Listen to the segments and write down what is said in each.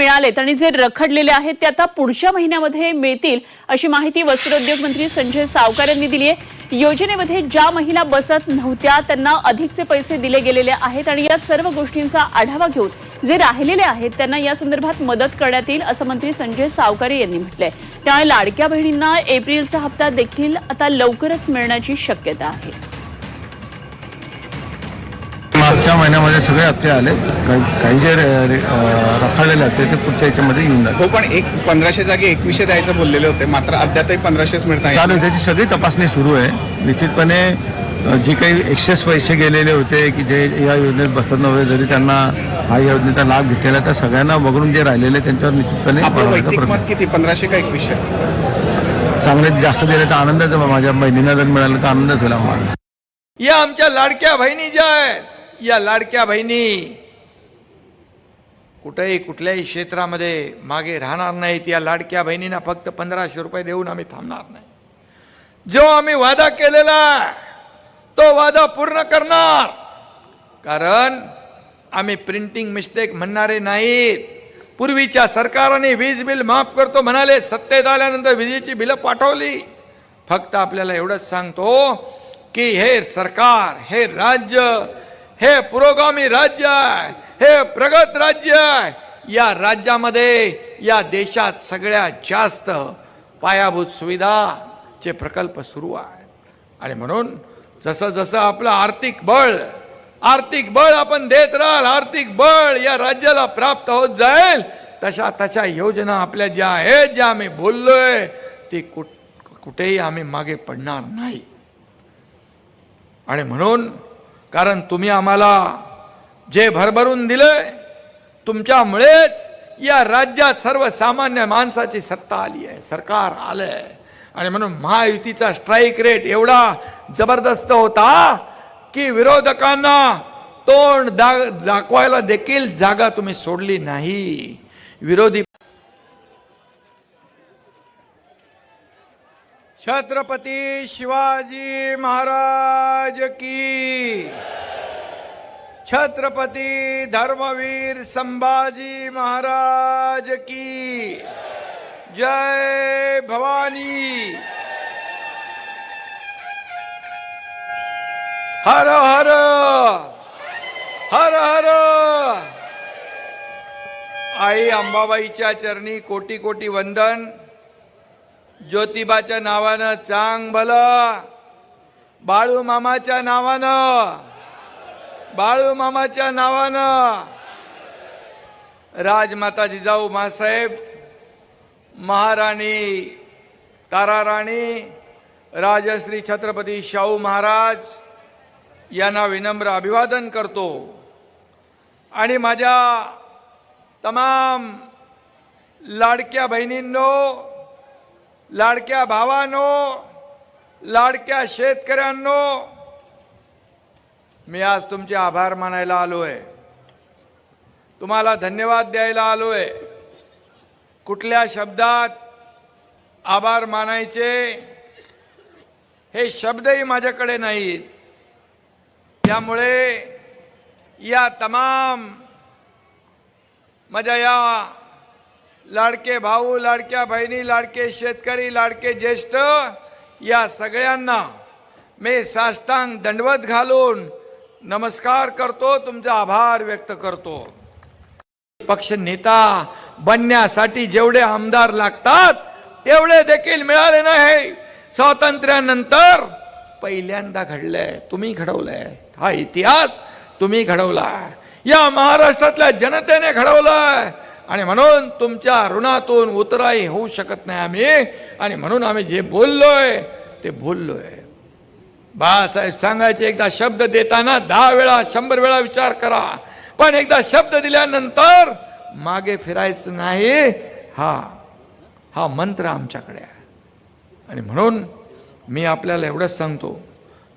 मिळालेत आणि जे रखडलेले आहेत ते आता पुढच्या महिन्यामध्ये मिळतील अशी माहिती वस्त्रोद्योग मंत्री संजय सावकार यांनी दिली आहे. योजनेमध्ये ज्या महिला बसत नव्हत्या त्यांना अधिकचे पैसे दिले गेलेले आहेत आणि या सर्व गोष्टींचा आढावा घेऊन जे राहिलेले आहेत त्यांना या संदर्भात मदत करण्यात येईल असं मंत्री संजय सावकारे यांनी म्हटलंय. त्यामुळे लाडक्या बहिणींना एप्रिलचा हप्ता देखील आता लवकरच मिळण्याची शक्यता आहे. मागच्या महिन्यामध्ये सगळे हप्ते आले. काही जे रखडलेले हप्ते ते पुढच्या याच्यामध्ये येऊन जातील. हो पण एक पंधराशे जागी एकवीसशे द्यायचं बोललेले होते. मात्र अद्यापही पंधराशेच मिळत आहे चालू त्याची सगळी तपासणी सुरू आहे. निश्चितपणे जे काही एक्सेस पैसे गेलेले होते की जे या योजनेत बसत नव्हते जरी त्यांना हा योजनेचा लाभ घेतलेला त्या सगळ्यांना वगळून जे राहिलेले त्यांच्यावर निश्चितपणे किती? पंधराशे का एकवीसशे? चांगले जास्त दिले तर आनंदाच. माझ्या बहिणींना जर मिळालं तर आनंदच होईल आम्हाला. या आमच्या लाडक्या बहिणी ज्या आहेत या लाडक्या बहिणी कुठेही कुठल्याही क्षेत्रामध्ये मागे राहणार नाहीत. या लाडक्या बहिणींना फक्त पंधराशे रुपये देऊन आम्ही थांबणार नाही. जो आम्ही वादा केलेला तो वादा पूर्ण करणार. कारण आम्ही प्रिंटिंग मिस्टेक म्हणणारे नाहीत. पूर्वीच्या सरकारने वीज बिल माफ करतो म्हणाले सत्तेत आल्यानंतर विजेची बिलं पाठवली. फक्त आपल्याला एवढंच सांगतो की हे सरकार हे राज्य हे पुरोगामी राज्य आहे हे प्रगत राज्य आहे. या राज्यामध्ये या देशात सगळ्यात जास्त पायाभूत सुविधाचे प्रकल्प सुरू आहे आणि म्हणून जसं जसं आपलं आर्थिक बळ आर्थिक बळ आपण देत राहाल आर्थिक बळ या राज्याला प्राप्त होत जाईल तशा तशा योजना आपल्या ज्या आहेत ज्या आम्ही बोललोय ती कुठ कुठेही आम्ही मागे पडणार नाही. आणि म्हणून कारण तुम्ही आम्हाला जे भरभरून दिलंय तुमच्यामुळेच या राज्यात सर्वसामान्य माणसाची सत्ता आली आहे सरकार आलंय. आणि म्हणून महायुतीचा स्ट्राईक रेट एवढा जबरदस्त होता की विरोधकांना तोंड दा दाखवायला देखील जागा तुम्ही सोडली नाही. विरोधी छत्रपती शिवाजी महाराज की। छत्रपती धर्मवीर संभाजी महाराज की। जय भवानी। हर हर। हर हर। आई अंबाबाईच्या चरणी कोटी कोटी वंदन. ज्योतिबाच्या नावानं चांग भलं. बाळू मामाच्या नावानं. बाळू मामाच्या नावानं. राजमाता जिजाऊ मासाहेब. महाराणी ताराराणी. राजश्री छत्रपती शाहू महाराज. यांना विनम्र अभिवादन करतो. आणि माझ्या तमाम लाडक्या बहिणींनो लाडक्या भावांनो लाडक्या शेतकऱ्यांनो मी आज तुमचे आभार मानायला आलोय. तुम्हाला धन्यवाद द्यायला आलोय. कुठल्या शब्दात आभार मानायचे हे शब्दही माझ्याकडे नाहीत त्यामुळे या तमाम माझ्या या लाडके भाऊ लाडक्या बहिणी लाडके शेतकरी लाडके ज्येष्ठ या सगळ्यांना मी साष्टांग दंडवत घालून नमस्कार करतो तुमचा आभार व्यक्त करतो. पक्ष नेता बनण्यासाठी जेवढे आमदार लागतात तेवढे देखील मिळाले नाही. स्वातंत्र्यानंतर पहिल्यांदा घडलंय तुम्ही घडवलंय. हा इतिहास तुम्ही घडवलाय या महाराष्ट्रातल्या जनतेने घडवलाय. आणि म्हणून तुमच्या ऋणातून उतराई होऊ शकत नाही आम्ही. आणि म्हणून आम्ही जे बोललोय ते बोललोय. बाळासाहेब सांगायचे एकदा शब्द देताना दहा वेळा शंभर वेळा विचार करा. पण एकदा शब्द दिल्यानंतर मागे फिरायचं नाही. हा हा मंत्र आमच्याकडे आहे. आणि म्हणून मी आपल्याला एवढंच सांगतो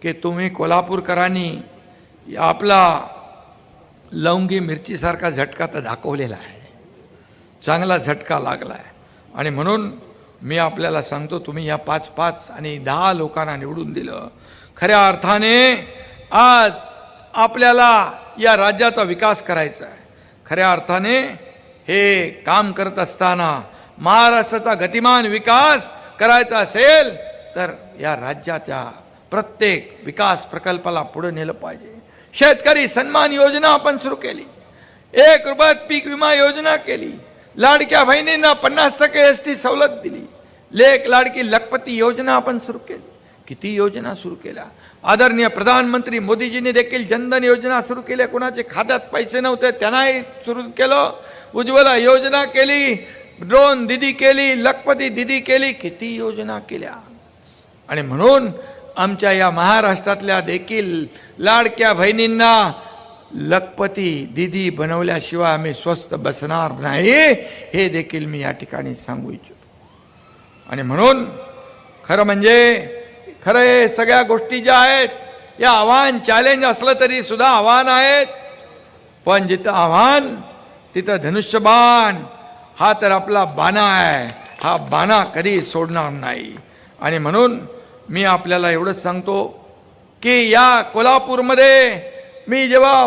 की तुम्ही कोल्हापूरकरांनी आपला लवंगी मिरचीसारखा झटका तर दाखवलेला आहे. चांगला झटका लागला आहे आणि म्हणून मी आपल्याला सांगतो तुम्ही या पाच पाच आणि दहा लोकांना निवडून दिलं. खऱ्या अर्थाने आज आपल्याला या राज्याचा विकास करायचा आहे. खऱ्या अर्थाने हे काम करत असताना महाराष्ट्राचा गतिमान विकास करायचा असेल तर या राज्याच्या प्रत्येक विकास प्रकल्पाला पुढे नेलं पाहिजे. शेतकरी सन्मान योजना आपण सुरू केली. एक रुपयात पीक विमा योजना केली. लाडक्या बहिणींना पन्नास टक्के एस टी सवलत दिली. लेख लाडकी लखपती योजना आपण सुरू केली. किती योजना सुरू केल्या? आदरणीय प्रधानमंत्री मोदीजींनी देखील जनधन योजना सुरू केल्या कोणाचे खात्यात पैसे नव्हते त्यांनाही सुरू केलं. उज्ज्वला योजना केली ड्रोन दिदी केली लखपती दिदी केली किती योजना केल्या? आणि म्हणून आमच्या या महाराष्ट्रातल्या देखील लाडक्या बहिणींना लखपती दिदी बनवल्याशिवाय आम्ही स्वस्त बसणार नाही हे देखील मी या ठिकाणी सांगू इच्छितो. आणि म्हणून खरं म्हणजे खरं हे सगळ्या गोष्टी ज्या आहेत या आव्हान चॅलेंज असलं तरी सुद्धा आव्हान आहेत. पण जिथं आव्हान तिथं धनुष्यबाण हा तर आपला बाणा आहे. हा बाणा कधी सोडणार नाही. आणि म्हणून मी आपल्याला एवढंच सांगतो की या कोल्हापूरमध्ये मी जेव्हा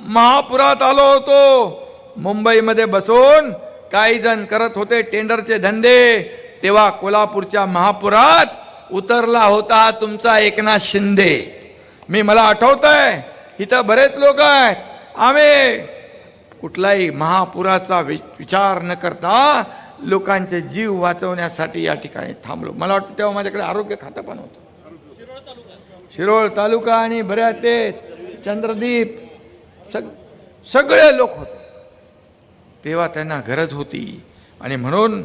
महापुरात आलो होतो. मुंबईमध्ये बसून काही जण करत होते टेंडरचे धंदे. तेव्हा कोल्हापूरच्या महापुरात उतरला होता तुमचा एकनाथ शिंदे. मी मला आठवत आहे इथं बरेच लोक आहेत. आम्ही कुठलाही महापुराचा वि- विचार न करता लोकांचे जीव वाचवण्यासाठी या ठिकाणी थांबलो. मला वाटतं तेव्हा माझ्याकडे आरोग्य खातं पण होतं. शिरोळ तालुका आणि बऱ्या तेच चंद्रदीप सग सगळे लोक होते. तेव्हा त्यांना गरज होती. आणि म्हणून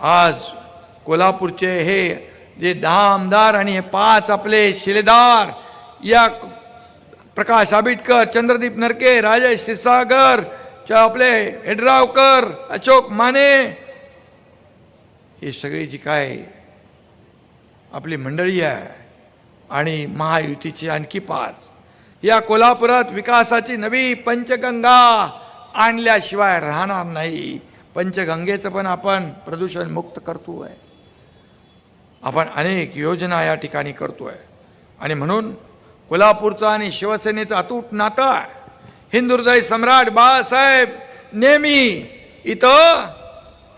आज कोल्हापूरचे हे जे दहा आमदार आणि हे पाच आपले शिलेदार या प्रकाश आबिटकर चंद्रदीप नरके राजेश क्षीरसागर च आपले हेडरावकर अशोक माने हे सगळी जी काय आपली मंडळी आहे आणि महायुतीची आणखी पाच या कोल्हापुरात विकासाची नवी पंचगंगा आणल्याशिवाय राहणार नाही. पंचगंगेचं पण आपण प्रदूषण मुक्त करतोय. आपण अनेक योजना या ठिकाणी करतोय. आणि म्हणून कोल्हापूरचं आणि शिवसेनेचं अतूट नातं आहे. हिंदुहृदय सम्राट बाळासाहेब नेहमी इथं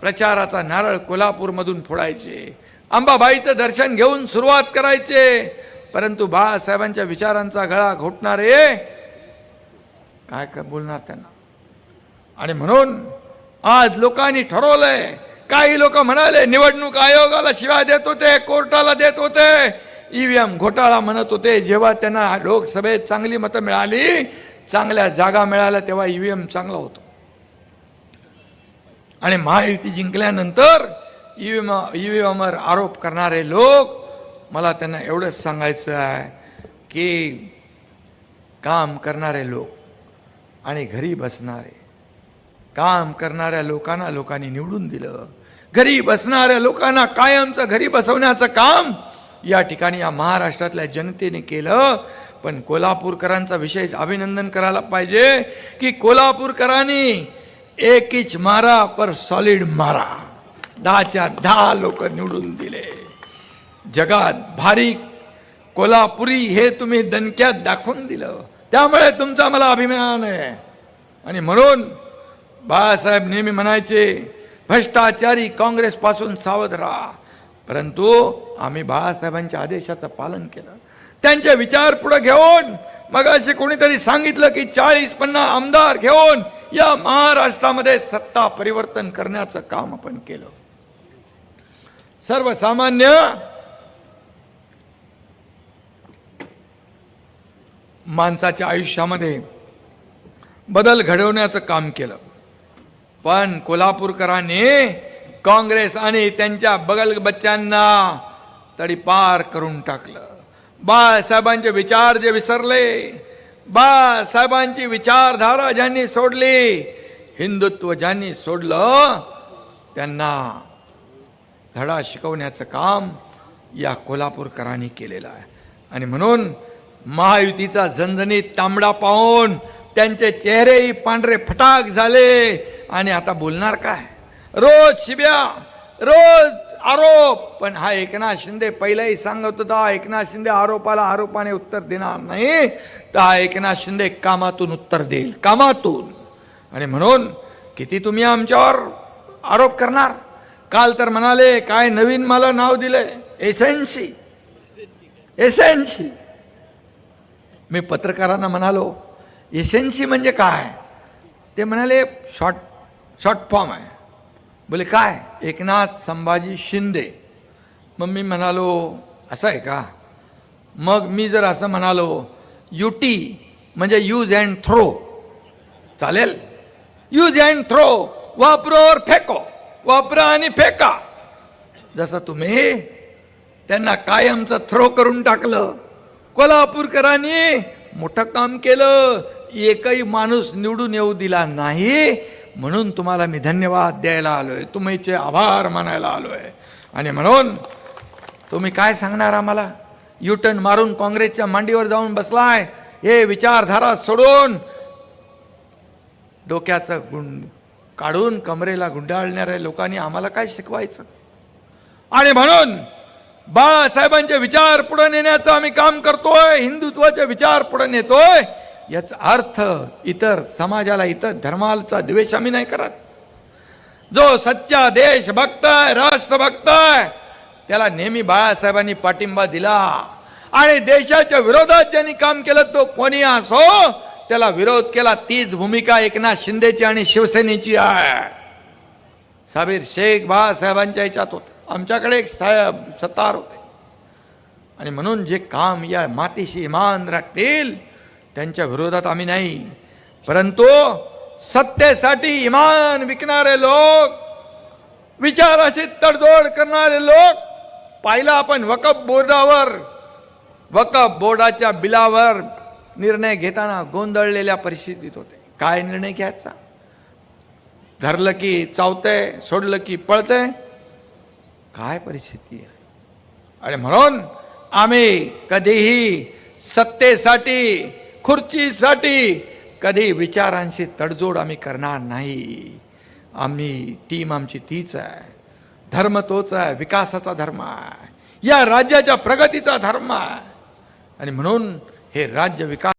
प्रचाराचा नारळ कोल्हापूरमधून फोडायचे. अंबाबाईचं दर्शन घेऊन सुरुवात करायचे. परंतु बाळासाहेबांच्या विचारांचा गळा घोटणारे काय काय बोलणार त्यांना? आणि म्हणून आज लोकांनी ठरवलंय काही लोक म्हणाले निवडणूक आयोगाला शिवाय देत होते कोर्टाला देत होते. ईव्हीएम घोटाळा म्हणत होते. जेव्हा त्यांना लोकसभेत चांगली मतं मिळाली चांगल्या जागा मिळाल्या तेव्हा ईव्हीएम चांगला होतो. आणि महायुती जिंकल्यानंतर ईव्हीएम ईव्हीएमवर आरोप करणारे लोक मला त्यांना एवढंच सांगायचं आहे की काम करणारे लोक आणि घरी बसणारे काम करणाऱ्या लोकांना लोकांनी निवडून दिलं. घरी बसणाऱ्या लोकांना कायमचं घरी बसवण्याचं काम या ठिकाणी या महाराष्ट्रातल्या जनतेने केलं. पण कोल्हापूरकरांचा विशेष अभिनंदन करायला पाहिजे की कोल्हापूरकरांनी एकीच मारा पर सॉलिड मारा. दहाच्या दहा लोक निवडून दिले. जगात भारी कोल्हापुरी हे तुम्ही दणक्यात दाखवून दिलं. त्यामुळे तुमचा मला अभिमान आहे. आणि म्हणून बाळासाहेब नेहमी म्हणायचे भ्रष्टाचारी काँग्रेसपासून सावध राहा. परंतु आम्ही बाळासाहेबांच्या आदेशाचं पालन केलं. त्यांचे विचार पुढे घेऊन मग असे कोणीतरी सांगितलं की चाळीस पन्नास आमदार घेऊन या महाराष्ट्रामध्ये सत्ता परिवर्तन करण्याचं काम आपण केलं. सर्वसामान्य माणसाच्या आयुष्यामध्ये बदल घडवण्याचं काम केलं. पण कोल्हापूरकरांनी काँग्रेस आणि त्यांच्या बगल बच्च्यांना तडीपार करून टाकलं. बाळासाहेबांचे विचार जे विसरले बाळासाहेबांची विचारधारा ज्यांनी सोडली हिंदुत्व ज्यांनी सोडलं त्यांना धडा शिकवण्याचं काम या कोल्हापूरकरांनी केलेलं आहे. आणि म्हणून महायुतीचा झणझणीत तांबडा पाहून त्यांचे चेहरेही पांढरे फटाक झाले. आणि आता बोलणार काय? रोज शिब्या रोज आरोप. पण हा एकनाथ शिंदे पहिलाही सांगत होता एकनाथ शिंदे आरोपाला आरोपाने उत्तर देणार नाही. तर हा एकनाथ शिंदे कामातून उत्तर देईल कामातून. आणि म्हणून किती तुम्ही आमच्यावर आरोप करणार? काल तर म्हणाले काय नवीन मला नाव दिलंय? एसएनसी एसएनसी मी पत्रकारांना म्हणालो एसेन्सी म्हणजे काय? ते म्हणाले शॉर्ट शॉर्ट फॉर्म आहे. बोले काय? एकनाथ संभाजी शिंदे. मग मी म्हणालो असं आहे का? मग मी जर असं म्हणालो युटी म्हणजे यूज अँड थ्रो चालेल? यूज अँड थ्रो वापरोवर फेको वापरा आणि फेका. जसं तुम्ही त्यांना कायमचं थ्रो करून टाकलं कोल्हापूरकरांनी मोठं काम केलं. एकही माणूस निवडून येऊ दिला नाही. म्हणून तुम्हाला मी धन्यवाद द्यायला आलोय. तुम्हीचे आभार मानायला आलोय. आणि म्हणून तुम्ही काय सांगणार आम्हाला? युटर्न मारून काँग्रेसच्या मांडीवर जाऊन बसलाय. हे विचारधारा सोडून डोक्याचं गुंड काढून कमरेला गुंडाळणाऱ्या लोकांनी आम्हाला काय शिकवायचं? आणि म्हणून बाळासाहेबांचे विचार पुढे नेण्याचं आम्ही काम करतोय हिंदुत्वाचे विचार पुढे नेतोय. याचा अर्थ इतर समाजाला इतर धर्माचा द्वेष आम्ही नाही करत. जो सच्चा देश आहे राष्ट्र आहे त्याला नेहमी बाळासाहेबांनी पाठिंबा दिला. आणि देशाच्या विरोधात ज्यांनी काम केलं तो कोणी असो त्याला विरोध केला. तीच भूमिका एकनाथ शिंदेची आणि शिवसेनेची आहे. साबीर शेख बाळासाहेबांच्या ह्याच्यात होते. आमच्याकडे एक साहेब सतार होते. आणि म्हणून जे काम या मातीशी मान राखतील त्यांच्या विरोधात आम्ही नाही. परंतु सत्तेसाठी इमान विकणारे लोक विचाराशी तडजोड करणारे लोक पाहिलं आपण वकफ बोर्डावर वकफ बोर्डाच्या बिलावर निर्णय घेताना गोंधळलेल्या परिस्थितीत होते. काय निर्णय घ्यायचा? धरलं की चावतंय सोडलं की पळतंय काय परिस्थिती आहे? आणि म्हणून आम्ही कधीही सत्तेसाठी खुर्चीसाठी कधी विचारांशी तडजोड आम्ही करणार नाही. आम्ही टीम आमची तीच आहे. धर्म तोच आहे विकासाचा धर्म आहे. या राज्याच्या प्रगतीचा धर्म आहे. आणि म्हणून हे राज्य विकास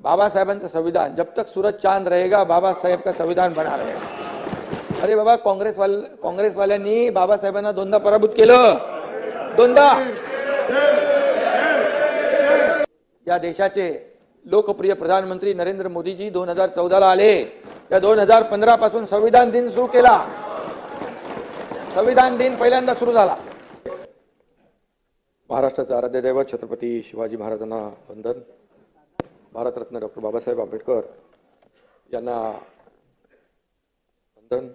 बाबासाहेबांचं संविधान जब तक सूरज चांद रहेगा बाबा साहेब का संविधान बना रहेगा. अरे बाबा काँग्रेस वाल काँग्रेसवाल्यांनी बाबासाहेबांना दोनदा पराभूत केलं. दोनदा. या देशाचे लोकप्रिय प्रधानमंत्री नरेंद्र मोदीजी दोन हजार चौदाला आले. त्या दोन हजार पंधरा पासून संविधान दिन सुरू केला. संविधान दिन पहिल्यांदा सुरू झाला. महाराष्ट्राचा आराध्य दैवत छत्रपती शिवाजी महाराजांना वंदन. भारतरत्न डॉक्टर बाबासाहेब आंबेडकर यांना वंदन.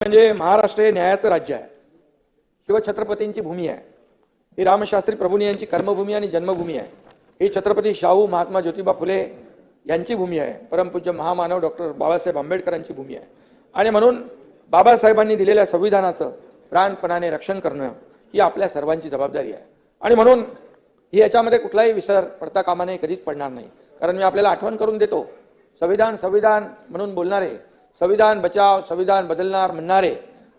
म्हणजे महाराष्ट्र हे न्यायाचं राज्य आहे. शिवछत्रपतींची भूमी आहे. ही रामशास्त्री प्रभूंनी यांची कर्मभूमी आणि जन्मभूमी आहे. ही छत्रपती शाहू महात्मा ज्योतिबा फुले यांची भूमी आहे. परमपूज्य महामानव डॉक्टर बाबासाहेब आंबेडकरांची भूमी आहे. आणि म्हणून बाबासाहेबांनी दिलेल्या संविधानाचं प्राणपणाने रक्षण करणं ही आपल्या सर्वांची जबाबदारी आहे. आणि म्हणून ही याच्यामध्ये कुठलाही विसर पडता कामा नये कधीच पडणार नाही. कारण मी आपल्याला आठवण करून देतो संविधान संविधान म्हणून बोलणारे संविधान बचाव संविधान बदलणार म्हणणारे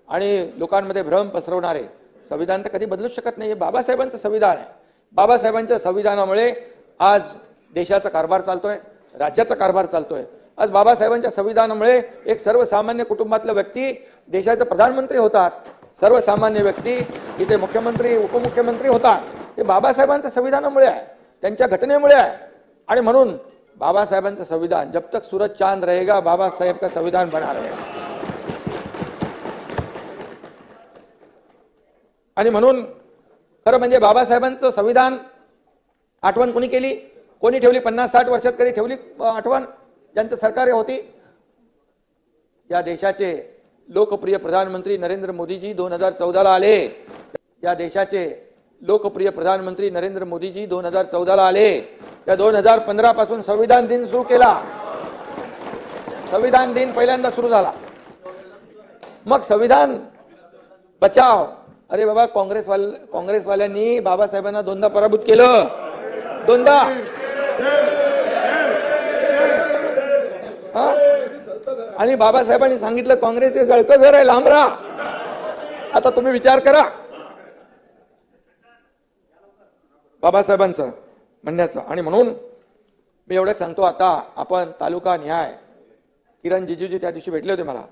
आणि लोकांमध्ये भ्रम पसरवणारे संविधान तर कधी बदलूच शकत नाही हे बाबासाहेबांचं संविधान आहे. बाबासाहेबांच्या संविधानामुळे आज देशाचा कारभार चालतोय राज्याचा कारभार चालतोय. आज बाबासाहेबांच्या संविधानामुळे एक सर्वसामान्य कुटुंबातला व्यक्ती देशाचे प्रधानमंत्री होतात. सर्वसामान्य व्यक्ती इथे मुख्यमंत्री उपमुख्यमंत्री होतात. हे बाबासाहेबांच्या संविधानामुळे आहे त्यांच्या घटनेमुळे आहे. आणि म्हणून बाबा साहेबांचं संविधान. जब तक सूरज चांद रहेगा बाबा साहेब का संविधान बना रहेगा. आणि म्हणून खरं म्हणजे बाबासाहेबांचं संविधान आठवण कोणी केली? कोणी ठेवली? पन्नास साठ वर्षात कधी ठेवली आठवण? ज्यांचं सरकार होती. या देशाचे लोकप्रिय प्रधानमंत्री नरेंद्र मोदीजी दोन हजार चौदाला आले. या देशाचे लोकप्रिय प्रधानमंत्री नरेंद्र मोदीजी दोन हजार चौदाला आले. त्या दोन हजार पंधरा पासून संविधान दिन सुरू केला. संविधान दिन पहिल्यांदा सुरू झाला. मग संविधान बचाव. अरे बाबा काँग्रेसवाल काँग्रेसवाल्यांनी बाबासाहेबांना दोनदा पराभूत केलं. दोनदा. हा? आणि बाबासाहेबांनी सांगितलं काँग्रेसचे जळकं घर आहे लांब राहा. आता तुम्ही विचार करा. बाबासाहेबांचा. म्हणण्याचं. आणि म्हणून मी एवढंच सांगतो आता आपण तालुका न्याय किरण जिजूजी त्या दिवशी भेटले होते मला.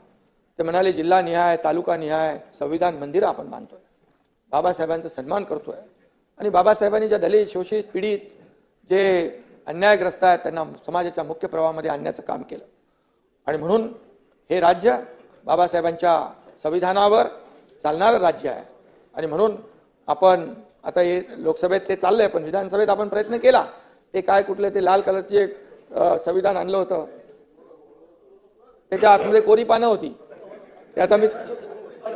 ते म्हणाले जिल्हा निहाय तालुका निहाय संविधान मंदिरं आपण बांधतोय बाबासाहेबांचा सन्मान करतोय. आणि बाबासाहेबांनी ज्या दलित शोषित पीडित जे अन्यायग्रस्त आहेत त्यांना समाजाच्या मुख्य प्रवाहामध्ये आणण्याचं काम केलं. आणि म्हणून हे राज्य बाबासाहेबांच्या संविधानावर चालणारं राज्य आहे. आणि म्हणून आपण आता हे लोकसभेत ते चाललंय पण विधानसभेत आपण प्रयत्न केला. ते काय कुठले ते लाल कलरचे एक संविधान आणलं होतं. त्याच्या आतमध्ये कोरी पानं होती. ते आता मी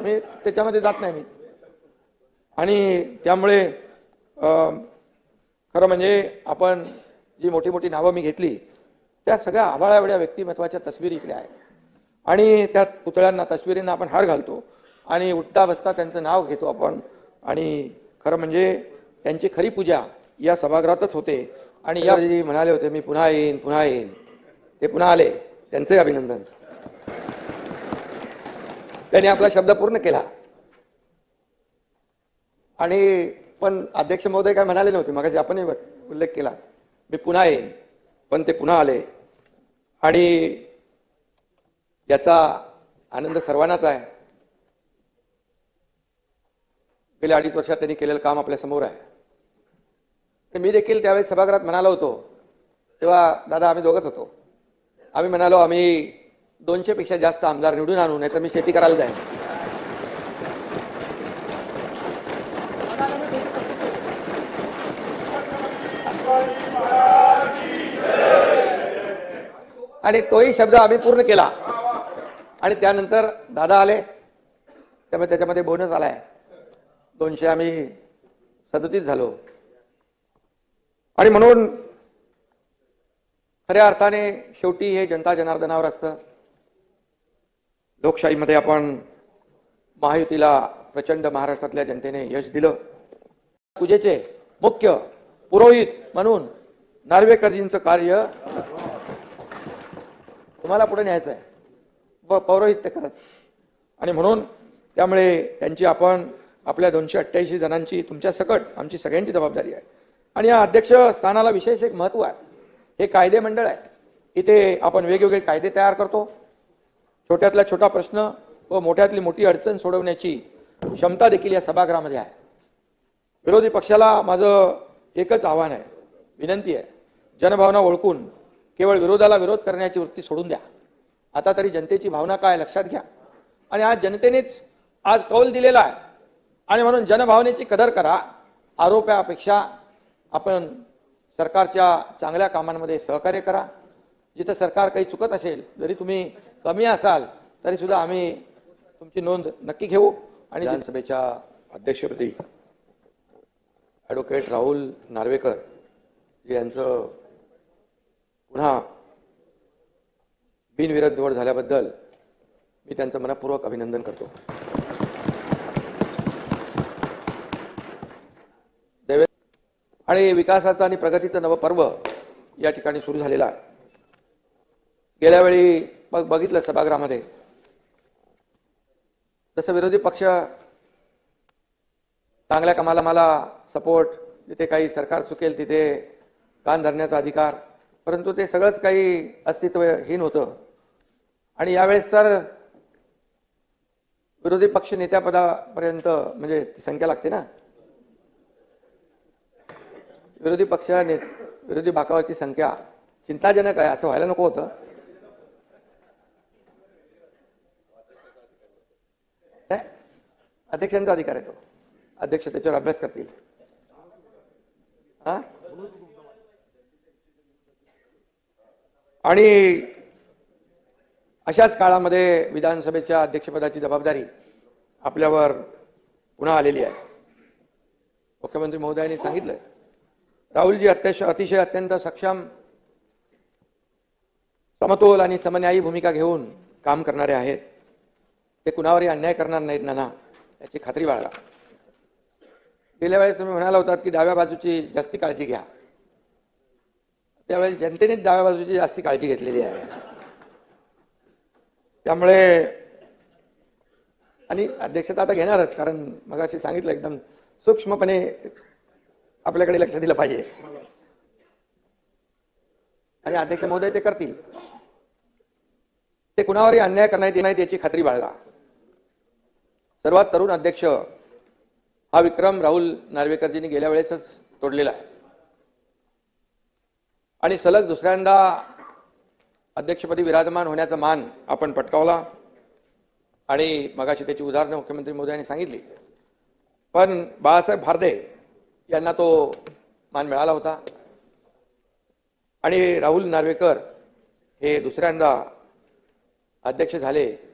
मी त्याच्यामध्ये जात नाही मी. आणि त्यामुळे खरं म्हणजे आपण जी मोठी मोठी नावं मी घेतली त्या सगळ्या आभाळा व्यक्तिमत्वाच्या तस्विरी इकडे आहेत. आणि त्या पुतळ्यांना तस्विरींना आपण हार घालतो. आणि उठता बसता त्यांचं नाव घेतो आपण. आणि खरं म्हणजे त्यांची खरी पूजा या सभागृहातच होते. आणि या म्हणाले होते मी पुन्हा येईन पुन्हा येईन. ते पुन्हा आले. त्यांचंही अभिनंदन. त्यांनी आपला शब्द पूर्ण केला. आणि पण अध्यक्ष महोदय काय म्हणाले नव्हते मग आपणही उल्लेख केला. मी पुन्हा येईन. पण ते पुन्हा आले. आणि याचा आनंद सर्वांनाच आहे. गेल्या अडीच वर्षात त्यांनी केलेलं काम आपल्यासमोर आहे. तर मी देखील त्यावेळेस सभागृहात म्हणालो होतो तेव्हा दादा आम्ही दोघंच होतो. आम्ही म्हणालो आम्ही दोनशेपेक्षा जास्त आमदार निवडून आणू नाही तर मी शेती करायला जाईन. आणि तोही शब्द आम्ही पूर्ण केला. आणि त्यानंतर दादा आले त्यामुळे त्याच्यामध्ये बोनस आलाय. दोनशे आम्ही सदतीस झालो. आणि म्हणून खऱ्या अर्थाने शेवटी हे जनता जनार्दनावर असतं. लोकशाहीमध्ये आपण महायुतीला प्रचंड महाराष्ट्रातल्या जनतेने यश दिलं. पूजेचे मुख्य पुरोहित म्हणून नार्वेकरजींचं कार्य तुम्हाला पुढे न्यायचं आहे. व पौरोहित्य करत. आणि म्हणून त्यामुळे त्यांची आपण आपल्या दोनशे अठ्ठ्याऐंशी जणांची तुमच्या सकट आमची सगळ्यांची जबाबदारी आहे. आणि या अध्यक्ष स्थानाला विशेष एक महत्त्व आहे. हे कायदे मंडळ आहे. इथे आपण वेगवेगळे कायदे तयार करतो. छोट्यातला छोटा प्रश्न व मोठ्यातली मोठी अडचण सोडवण्याची क्षमता देखील या सभागृहामध्ये आहे. विरोधी पक्षाला माझं एकच आव्हान आहे विनंती आहे. जनभावना ओळखून केवळ विरोधाला विरोध करण्याची वृत्ती सोडून द्या. आता तरी जनतेची भावना काय लक्षात घ्या. आणि आज जनतेनेच आज कौल दिलेला आहे. आणि म्हणून जनभावनेची कदर करा. आरोपापेक्षा आपण सरकारच्या चांगल्या कामांमध्ये सहकार्य करा. जिथं सरकार काही चुकत असेल जरी तुम्ही कमी असाल तरी सुद्धा आम्ही तुमची नोंद नक्की घेऊ. आणि विधानसभेच्या अध्यक्षपदी ॲडव्होकेट राहुल नार्वेकर यांचं पुन्हा बिनविरोध निवड झाल्याबद्दल मी त्यांचं मनपूर्वक अभिनंदन करतो. आणि विकासाचं आणि प्रगतीचं नवं पर्व या ठिकाणी सुरू झालेलं आहे. गेल्या वेळी बघ बघितलं सभागृहामध्ये. जसं विरोधी पक्ष चांगल्या कामाला मला सपोर्ट जिथे काही सरकार चुकेल तिथे कान धरण्याचा अधिकार परंतु ते सगळंच काही अस्तित्वहीन होतं. आणि यावेळेस तर विरोधी पक्ष नेत्यापदापर्यंत म्हणजे संख्या लागते ना. विरोधी पक्ष ने विरोधी भागावरची संख्या चिंताजनक आहे असं व्हायला नको होतं. अध्यक्षांचा अधिकार आहे तो. अध्यक्ष त्याच्यावर अभ्यास करतील. हा? आणि अशाच काळामध्ये विधानसभेच्या अध्यक्षपदाची जबाबदारी आपल्यावर पुन्हा आलेली आहे. मुख्यमंत्री महोदयांनी सांगितलं राहुलजी अत्यश अतिशय अत्यंत सक्षम समतोल आणि समन्यायी भूमिका घेऊन काम करणारे आहेत. ते कुणावरही अन्याय करणार नाहीत नाना याची खात्री बाळगा. गेल्या वेळेस तुम्ही म्हणाला होतात की डाव्या बाजूची जास्ती काळजी घ्या. त्यावेळेस जनतेनेच डाव्या बाजूची जास्ती काळजी घेतलेली आहे. त्यामुळे आणि अध्यक्षता आता घेणारच कारण मग अशी सांगितलं एकदम सूक्ष्मपणे आपल्याकडे लक्ष दिलं पाहिजे. आणि अध्यक्ष महोदय ते करतील. ते कुणावरही अन्याय करण्यात येणार याची खात्री बाळगा. सर्वात तरुण अध्यक्ष हा विक्रम राहुल नार्वेकरजींनी गेल्या वेळेसच तोडलेला आहे. आणि सलग दुसऱ्यांदा अध्यक्षपदी विराजमान होण्याचा मान आपण पटकावला. आणि मगाशी त्याची उदाहरणं मुख्यमंत्री मोदयांनी सांगितली. पण बाळासाहेब भारदे यांना तो मान मिळाला होता. आणि राहुल नार्वेकर हे दुसऱ्यांदा अध्यक्ष झाले.